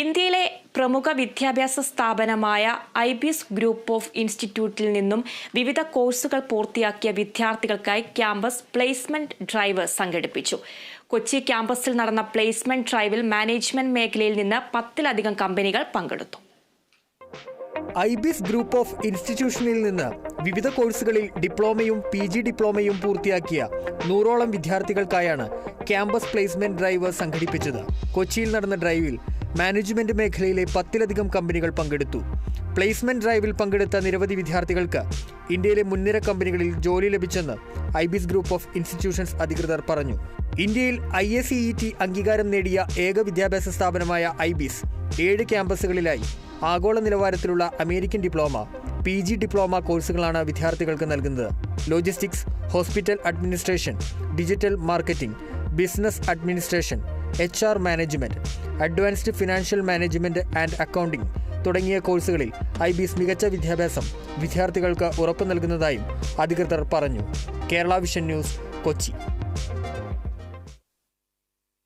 ഇന്ത്യയിലെ പ്രമുഖ വിദ്യാഭ്യാസ സ്ഥാപനമായ ഐ ബിസ് ഗ്രൂപ്പ് ഓഫ് ഇൻസ്റ്റിറ്റ്യൂട്ടിൽ നിന്നും വിവിധ കോഴ്സുകൾ പൂർത്തിയാക്കിയ വിദ്യാർത്ഥികൾക്കായി ക്യാമ്പസ് പ്ലേസ്മെന്റ് ഡ്രൈവ് സംഘടിപ്പിച്ചു. കൊച്ചി ക്യാമ്പസിൽ നടന്ന പ്ലേസ്മെന്റ് ഡ്രൈവിൽ മാനേജ്മെന്റ് മേഖലയിൽ നിന്ന് പത്തിലധികം കമ്പനികൾ പങ്കെടുത്തു. ഐബിസ് ഗ്രൂപ്പ് ഓഫ് ഇൻസ്റ്റിറ്റ്യൂഷനിൽ നിന്ന് വിവിധ കോഴ്സുകളിൽ ഡിപ്ലോമയും പി ജി ഡിപ്ലോമയും പൂർത്തിയാക്കിയ നൂറോളം വിദ്യാർത്ഥികൾക്കായാണ് ക്യാമ്പസ് പ്ലേസ്മെന്റ് ഡ്രൈവ് സംഘടിപ്പിച്ചത്. കൊച്ചിയിൽ നടന്ന ഡ്രൈവിൽ മാനേജ്മെന്റ് മേഖലയിലെ പത്തിലധികം കമ്പനികൾ പങ്കെടുത്തു. പ്ലേസ്മെന്റ് ഡ്രൈവിൽ പങ്കെടുത്ത നിരവധി വിദ്യാർത്ഥികൾക്ക് ഇന്ത്യയിലെ മുൻനിര കമ്പനികളിൽ ജോലി ലഭിച്ചെന്ന് ഐബിസ് ഗ്രൂപ്പ് ഓഫ് ഇൻസ്റ്റിറ്റ്യൂഷൻസ് അധികൃതർ പറഞ്ഞു. ഇന്ത്യയിൽ ഐ എസ് ഇ ടി അംഗീകാരം നേടിയ ഏക വിദ്യാഭ്യാസ സ്ഥാപനമായ ഐബിസ് ഏഴ് ക്യാമ്പസുകളിലായി ആഗോള നിലവാരത്തിലുള്ള American diploma P G diploma കോഴ്സുകളാണ് വിദ്യാർത്ഥികൾക്ക് നൽകുന്നത്. Logistics hospital administration digital marketing business administration H R management advanced financial management and accounting തുടങ്ങിയ കോഴ്സുകളിൽ ഐ ബിസ് മികച്ച വിദ്യാഭ്യാസം വിദ്യാർത്ഥികൾക്ക് ഉറപ്പു നൽകുന്നതായും അധികൃതർ പറഞ്ഞു. Kerala vision news Kochi.